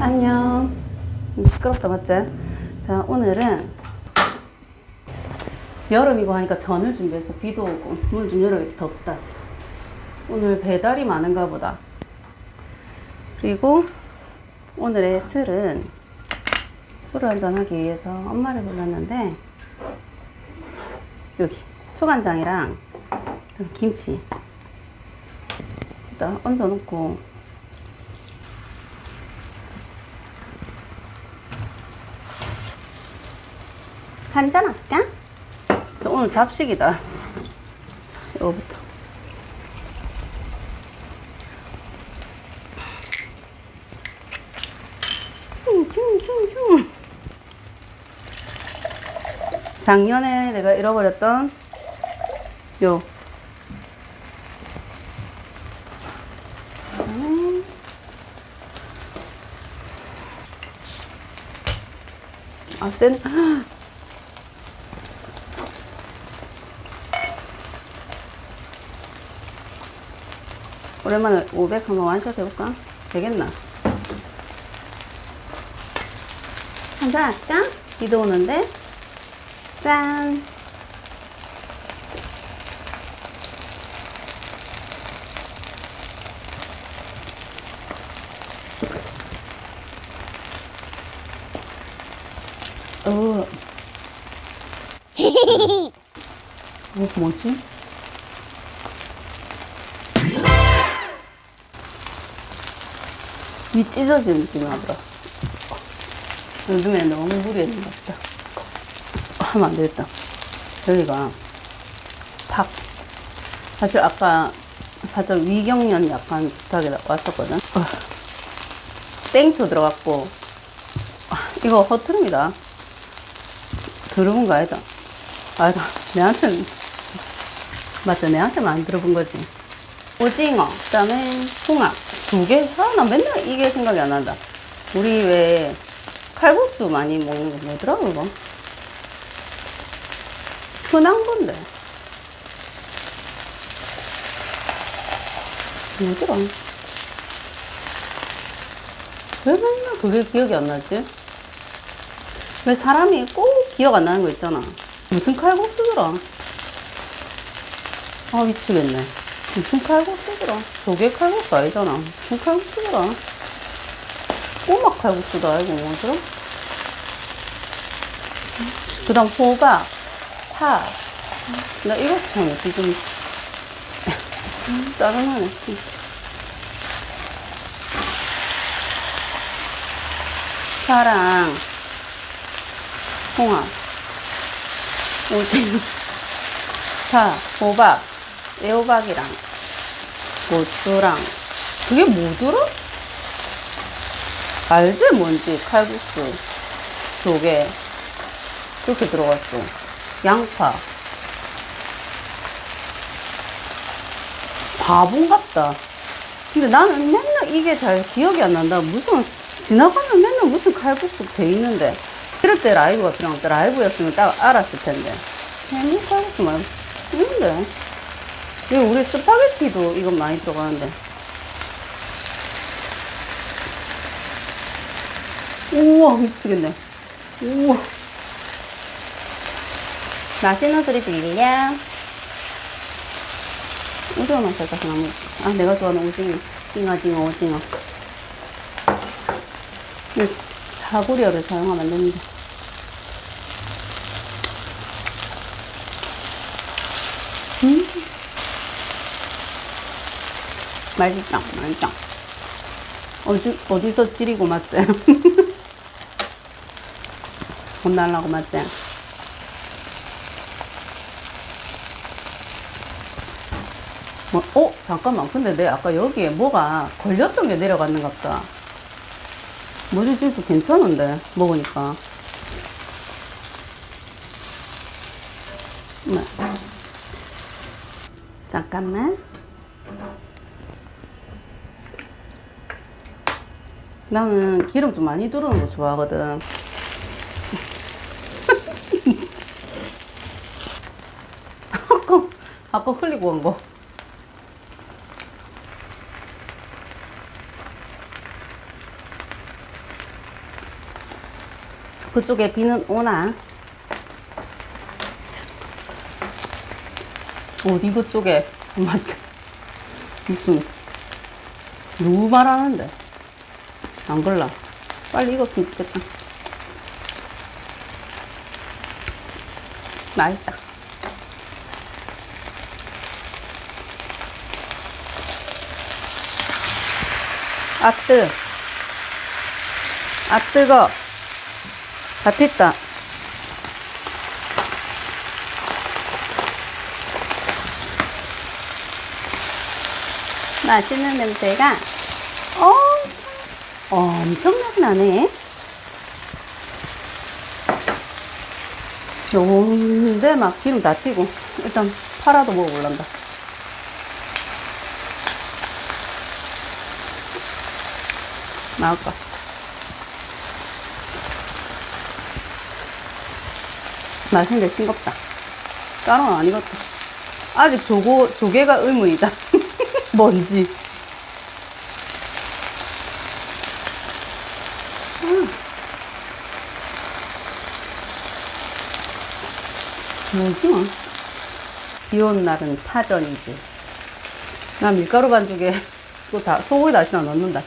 안녕. 음, 시끄럽다 맞지? 자 오늘은 여름이고 하니까 전을 준비해서 비도 오고 문 좀 열어야겠다 덥다. 오늘 배달이 많은가 보다. 그리고 오늘의 술은 술을 한잔 하기 위해서 엄마를 불렀는데 여기 초간장이랑 김치 일단 얹어 놓고 한 잔 할까? 저 오늘 잡식이다. 자, 이거부터. 작년에 내가 잃어버렸던 요 음. 아, 센. 오랜만에 500 한번 완샷 해볼까? 되겠나? 한잔 할까? 비도 오는데? 짠! 어. 어, 뭐지? 위 찢어지는 느낌이 나더라. 요즘에 너무 무리했는 것 같다. 하면 안 되겠다. 여기가 팍. 사실 아까 살짝 위경련 약간 비슷하게 왔었거든. 어. 땡초 들어갔고, 아, 이거 허트름이다. 들어본 거 아니다. 아니다. 내한테는, 맞죠? 내한테만 안 들어본 거지. 오징어, 그 다음에 홍합. 두 개? 아, 나 맨날 이게 생각이 안 난다. 우리 왜 칼국수 많이 먹는 거 뭐더라, 그거? 흔한 건데. 뭐더라? 왜 맨날 그게 기억이 안 나지? 왜 사람이 꼭 기억 안 나는 거 있잖아. 무슨 칼국수더라? 아, 미치겠네. 무슨 칼국수더라? 조개 칼국수 아니잖아. 무슨 칼국수더라? 꼬막 칼국수도 아니고 뭐더라? 그 다음 호박, 파. 나 이것도 참좀 짜증나네. 파랑 홍합, 오징어, 파, 호박, 애호박이랑 고추랑. 그게 뭐더라? 알지? 뭔지. 칼국수 조개. 그렇게 들어갔어. 양파. 바본 같다. 근데 나는 맨날 이게 잘 기억이 안 난다. 무슨 지나가면 맨날 무슨 칼국수 돼 있는데. 이럴 때 라이브가 필요한데 라이브였으면 딱 알았을 텐데. 괜히 칼국수 말고 있는데 이거 우리 스파게티도 이건 많이 들어가는데. 우와, 미치겠네. 우와. 맛있는 소리 들려? 오징어만 살짝 먹 아, 내가 좋아하는 오징어. 징어징어, 오징어. 이 사구리어를 사용하면 안 됩니다. 음. 맛있다, 맛있다. 어디, 어디서 찌리고 맞지? 혼날라고 맞지? 뭐, 어? 잠깐만. 근데 내 아까 여기에 뭐가 걸렸던 게 내려갔는 것 같다. 뭐지, 지금 괜찮은데, 먹으니까. 네. 잠깐만. 나는 기름 좀 많이 두르는 거 좋아하거든. 아까 흘리고 온 거. 그쪽에 비는 오나? 어디 그쪽에? 맞지? 무슨, 누구 말하는데? 안 걸라. 빨리 익었으면 좋겠다. 맛있다. 아, 뜨. 아, 뜨거. 다 됐다. 맛있는 냄새가 어, 엄청나게 나네. 좋은데 막 기름 다 튀고 일단 팔아도 먹어볼란다. 나올까? 맛있는데 싱겁다. 까로는 아니겠다. 아직 조고, 조개가 의문이다. 뭔지. 뭐지? 뭐. 비 오는 날은 파전이지. 나 밀가루 반죽에 또 다, 소고기 다시나 넣는다.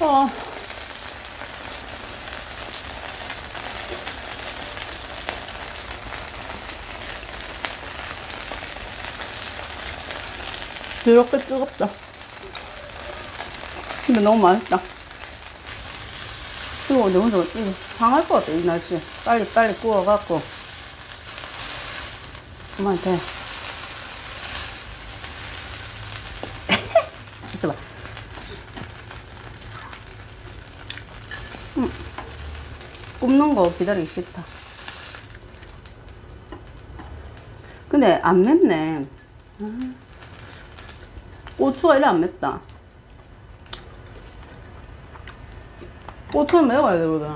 어. 이렇게 뜨겁다. 근데 너무 맛있다. 이거 너무 좋아. 이거 상할 것 같아, 이 날씨. 빨리, 빨리 구워갖고. 그만 돼. 있어봐. 음. 굽는 거 기다리기 싫다. 근데 안 맵네. 아. 고추가 이래 안 맵다. 고추는 매워야 되거든.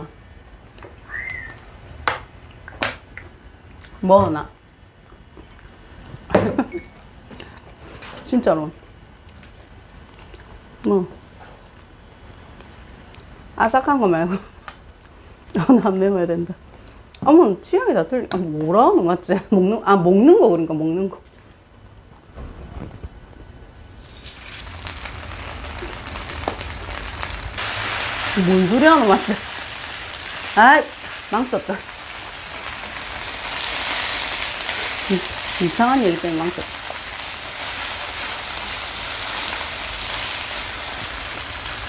먹어 나. 진짜로. 뭐. 아삭한 거 말고. 안 매워야 된다. 어머, 취향이 다 틀리, 아, 뭐라 하는 맞지? 먹는, 아, 먹는 거, 그러니까 먹는 거. 뭔 소리 하는 맞지? 아이, 망쳤다. 이- 이상한 얘기 때문에 망쳤다.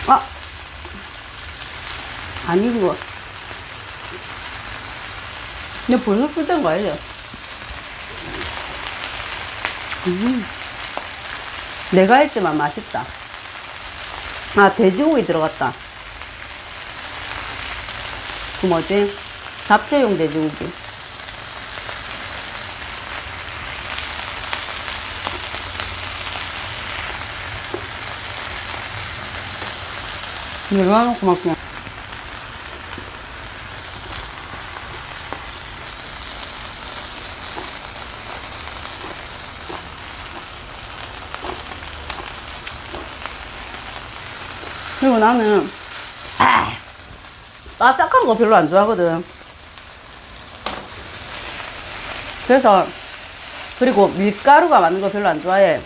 아! 아니고. 근데 벌써 쓸땐 거 알죠? 음. 내가 했지만 맛있다. 아, 돼지고기 들어갔다. 그 뭐지? 잡채용 돼지고기. 이거 해놓고 막 그냥. 그리고 나는, 아, 바삭한 거 별로 안 좋아하거든. 그래서, 그리고 밀가루가 많은 거 별로 안 좋아해.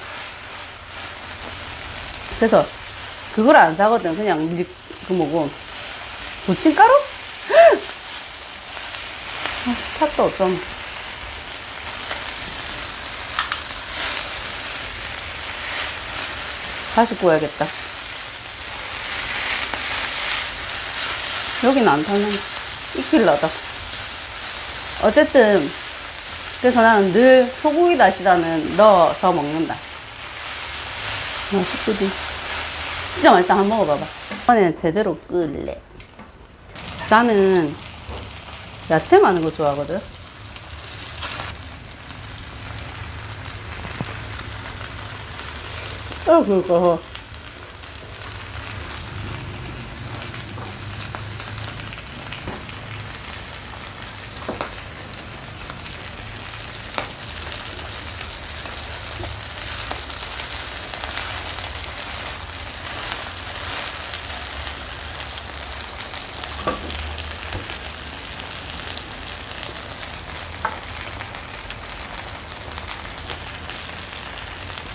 그래서, 그걸 안 사거든. 그냥 밀, 그 뭐고, 부침가루? 아, 팥도 좀. 다시 구워야겠다. 여기는 안 타는, 익힐라다. 어쨌든, 그래서 나는 늘 소고기 다시다는 넣어서 먹는다. 맛있거든. 진짜 맛있다. 한번 먹어봐봐. 이번에는 제대로 끓래. 나는 야채 많은 거 좋아하거든. 어, 그거.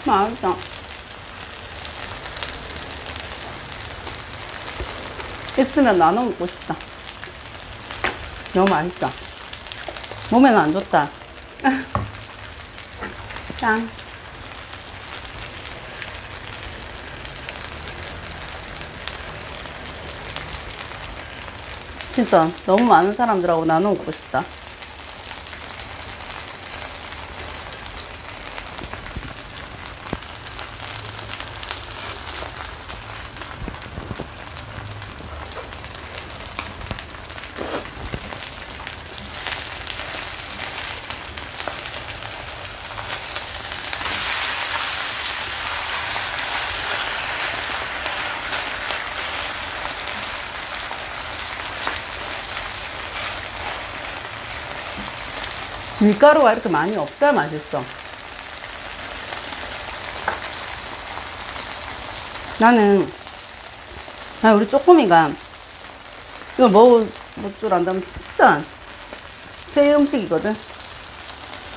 맛있다. 있으면 나눠 먹고 싶다. 너무 맛있다. 몸에는 안 좋다. 짠. 진짜 너무 많은 사람들하고 나눠 먹고 싶다. 밀가루가 이렇게 많이 없어야 맛있어. 나는, 아, 우리 쪼꼬미가 이거 먹을 줄 안다면 진짜 최애 음식이거든.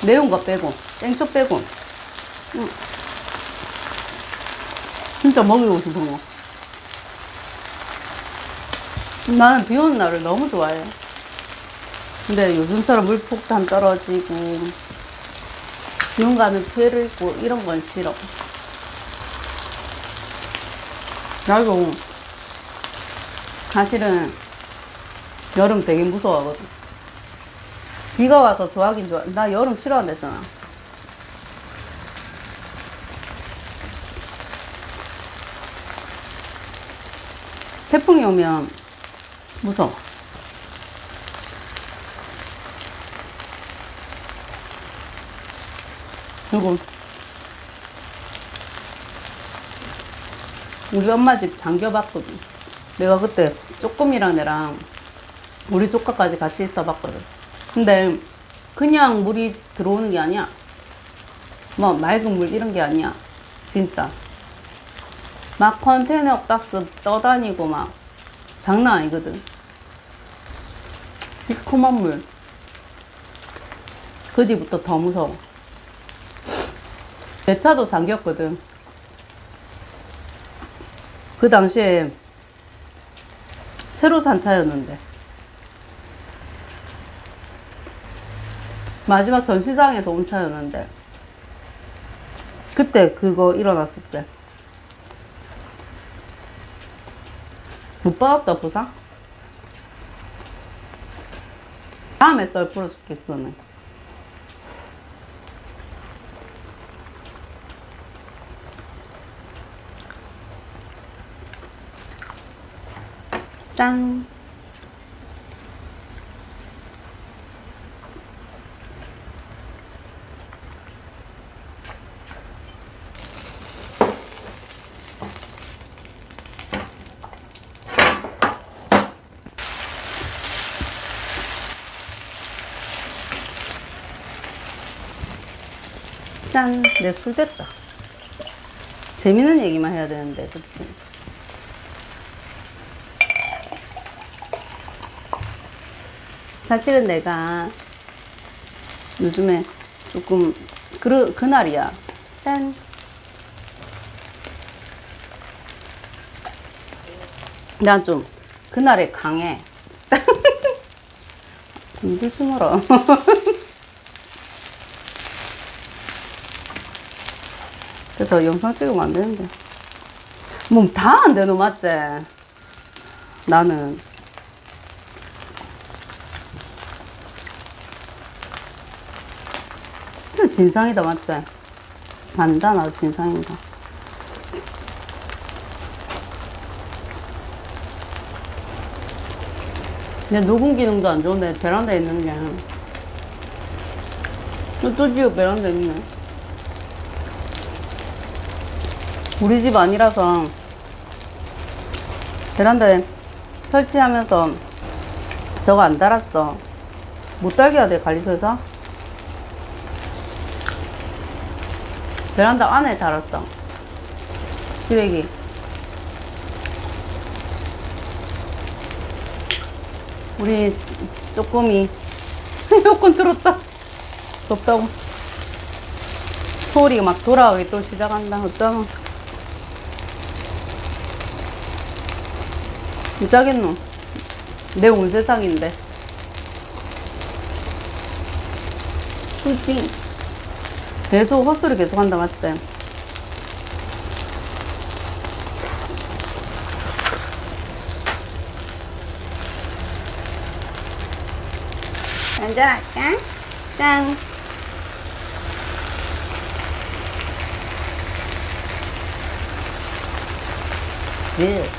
매운 거 빼고, 땡초 빼고. 응. 진짜 먹이고 싶은 거. 나는 비 오는 날을 너무 좋아해. 근데 요즘처럼 물폭탄 떨어지고 눈 가는 피해를 입고 이런 건 싫어. 나도 사실은 여름 되게 무서워하거든. 비가 와서 좋아하긴 좋아. 나 여름 싫어한댔잖아. 태풍이 오면 무서워. 그리고 우리 엄마 집 잠겨봤거든. 내가 그때 쪼꼬미랑 애랑 우리 조카까지 같이 있어 봤거든. 근데 그냥 물이 들어오는 게 아니야. 뭐 맑은 물 이런 게 아니야. 진짜. 막 컨테이너 박스 떠다니고 막 장난 아니거든. 시커먼 물. 그 뒤부터 더 무서워. 내 차도 잠겼거든. 그 당시에 새로 산 차였는데. 마지막 전시장에서 온 차였는데. 그때 그거 일어났을 때. 못 받았다, 부상? 다음에 썰 풀어줄게, 그거는. 짠. 짠. 내 술 됐다. 재밌는 얘기만 해야 되는데, 그치? 사실은 내가 요즘에 조금 그, 그날이야. 짠. 난 좀 그날에 강해. 입을 숨어라. 그래서 영상 찍으면 안 되는데. 몸 다 안 되노, 맞지? 나는. 진상이다 맞지? 안다 나 진상이다 내 녹음 기능도 안 좋은데 베란다에 있는 게. 스튜디오 베란다에 있네. 우리 집 아니라서 베란다에 설치하면서 저거 안 달았어. 못 달게 해야 돼 관리소에서 베란다 안에 자랐어. 쓰레기. 우리 쪼꼬미 에어컨 틀었다. 덥다고. 소리가 막 돌아오기 또 시작한다. 어쩌면. 무짜겠노. 내 온 세상인데. 띵. 계속 헛소리 계속 한다, 맞지? 한잔할까? 짠. 네.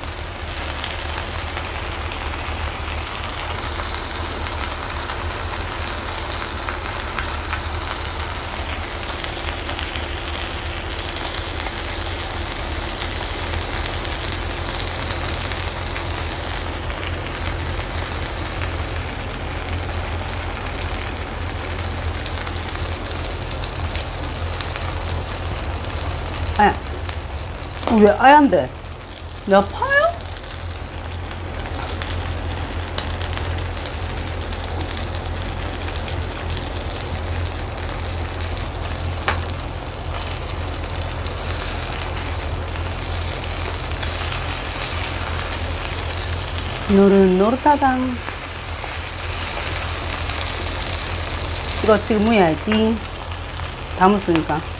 아야. 어, 왜 아얀데? 내가 파요? 노릇노릇하다. 이거 지금 무야지. 다 묻으니까.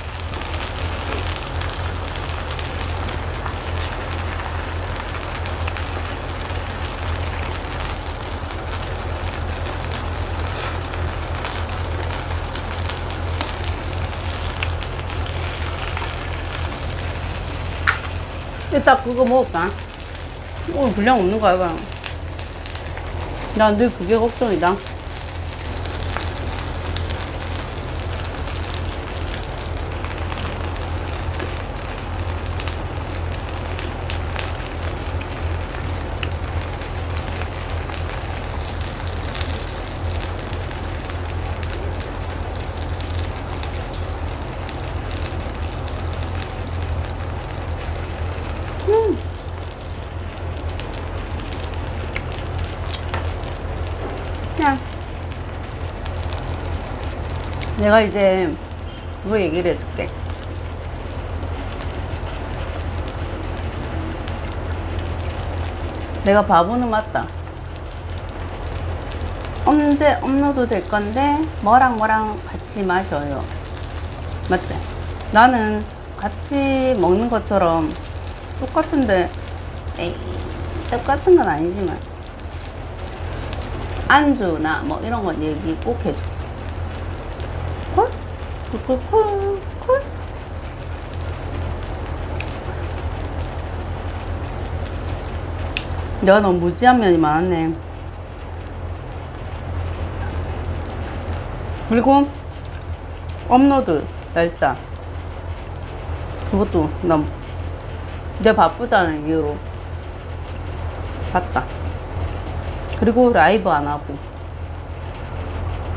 이따 그거 먹을까? 오늘 분량 없는 거야, 이거. 난늘 그게 걱정이다. 그냥. 내가 이제 그거 얘기를 해줄게. 내가 바보는 맞다. 언제 업로드 될 건데 뭐랑 뭐랑 같이 마셔요. 맞지? 나는 같이 먹는 것처럼 똑같은데 에이, 똑같은 건 아니지만 안주나 뭐 이런 건 얘기 꼭 해줘. 콜? 콜. 내가 너무 무지한 면이 많았네. 그리고 업로드 날짜. 그것도 나내 바쁘다는 이유로 봤다. 그리고 라이브 안 하고.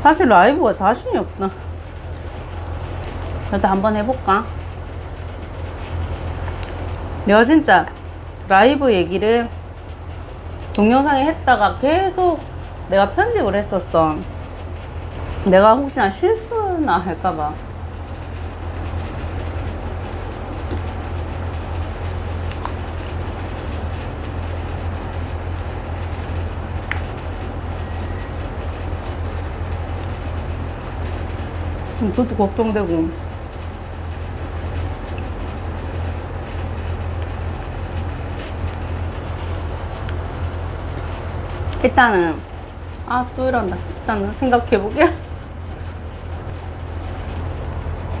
사실 라이브가 자신이 없다. 그래도 한번 해볼까? 내가 진짜 라이브 얘기를 동영상에 했다가 계속 내가 편집을 했었어. 내가 혹시나 실수나 할까봐. 음, 그것도 걱정되고. 일단은, 아, 또 이런다. 일단은 생각해보게.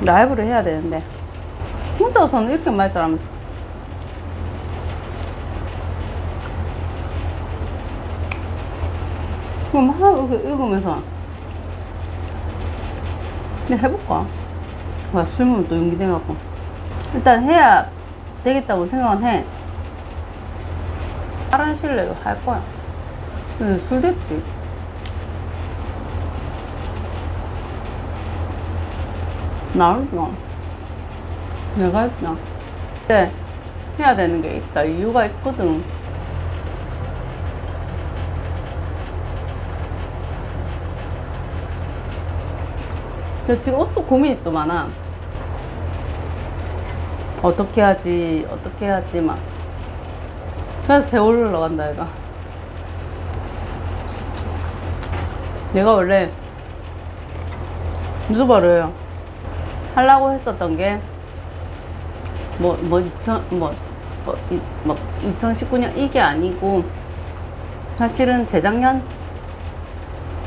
라이브를 해야 되는데. 혼자서는 이렇게 말 잘하면. 그럼 하나 이렇게 읽으면서. 그냥 해볼까? 와, 술 먹으면 또 용기 내갖고. 일단 해야 되겠다고 생각은 해. 다른 실내도 할 거야. 근데 술 됐지. 나올까? 내가 했나? 근데 해야 되는 게 있다. 이유가 있거든. 저 지금 옷속 고민이 또 많아. 어떻게 하지, 어떻게 하지, 막. 그래서 세월을 나간다, 얘가. 얘가 원래 유튜버를 하려고 했었던 게, 뭐, 뭐, 2000, 뭐, 뭐, 이, 뭐 2019년 이게 아니고, 사실은 재작년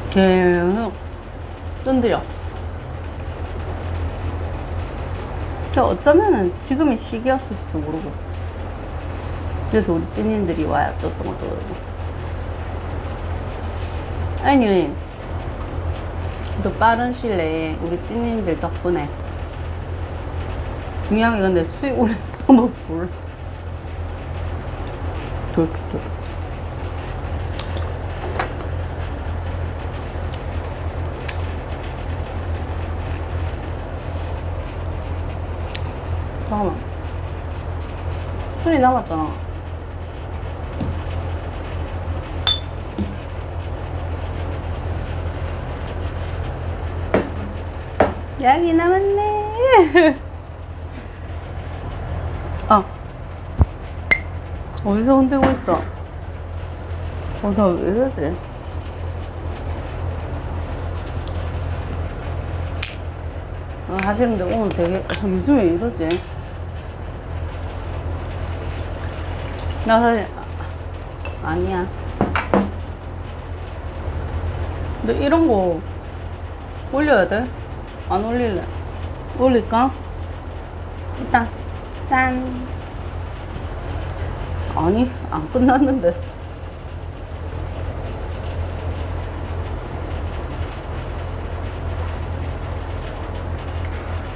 계속 뜬들여. 근데 어쩌면은 지금이 시기였을지도 모르고. 그래서 우리 찐인들이 와야 떴던 것도 그러고. 아니, 또 빠른 시일 내에 우리 찐인들 덕분에 중요한 게 근데 수익 올리는 방법 몰라. 돌, 돌. 잠깐만. 술이 남았잖아. 약이 남았네. 아. 어디서 흔들고 있어? 어, 나 왜 이러지? 아, 사실 근데 오늘 되게, 아, 요즘 왜 이러지? 나 사실, 아, 아니야. 근데 이런 거 올려야 돼? 안 올릴래? 올릴까? 일단, 짠. 아니, 안 끝났는데.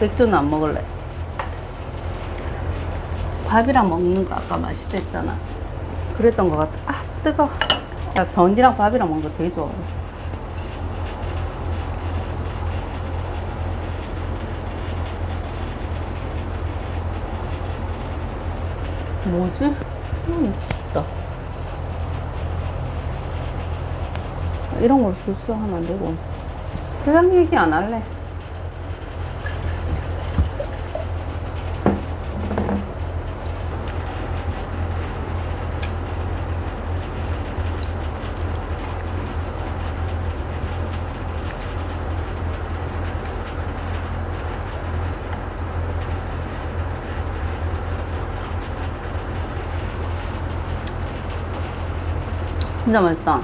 맥주는 안 먹을래. 밥이랑 먹는 거 아까 맛있댔잖아. 그랬던 것 같아. 아, 뜨거. 야, 전이랑 밥이랑 먹는 거 되게 좋아. 뭐지? 음, 미쳤다. 이런 걸 술수하면 안 되고. 세상 얘기 안 할래. 진짜 맛있다.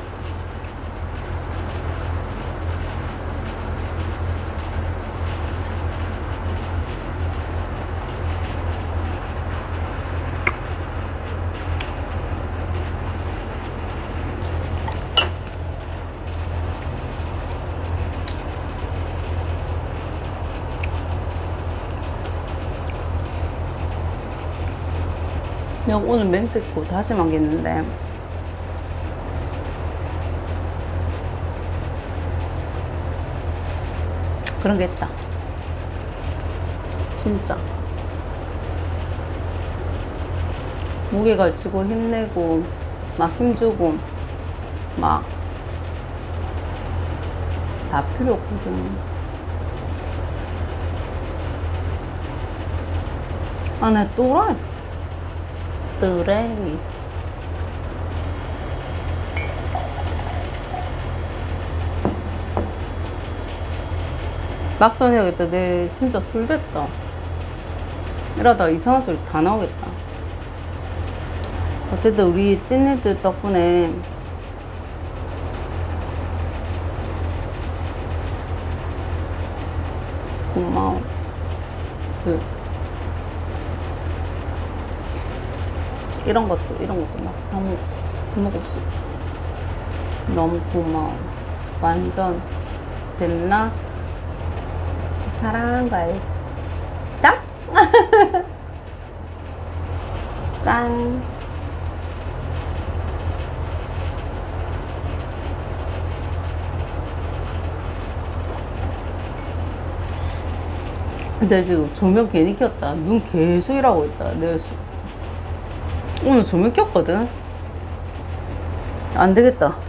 내가 오늘 있고 다시 만겠는데 그런 게 있다. 진짜. 무게 걸치고 힘내고, 막 힘주고, 막, 다 필요 없거든. 아, 내 또라이. 뜨레기. 막상 해야겠다. 내 진짜 술 됐다. 이러다 이상한 소리 다 나오겠다. 어쨌든 우리 찐이들 덕분에 고마워. 그 이런 것도 이런 것도 막 사먹 사먹을 수 너무 고마워. 완전 됐나? 사랑한 거야. 짠! 짠! 근데 지금 조명 괜히 켰다. 눈 계속 일하고 있다. 수- 오늘 조명 켰거든? 안 되겠다.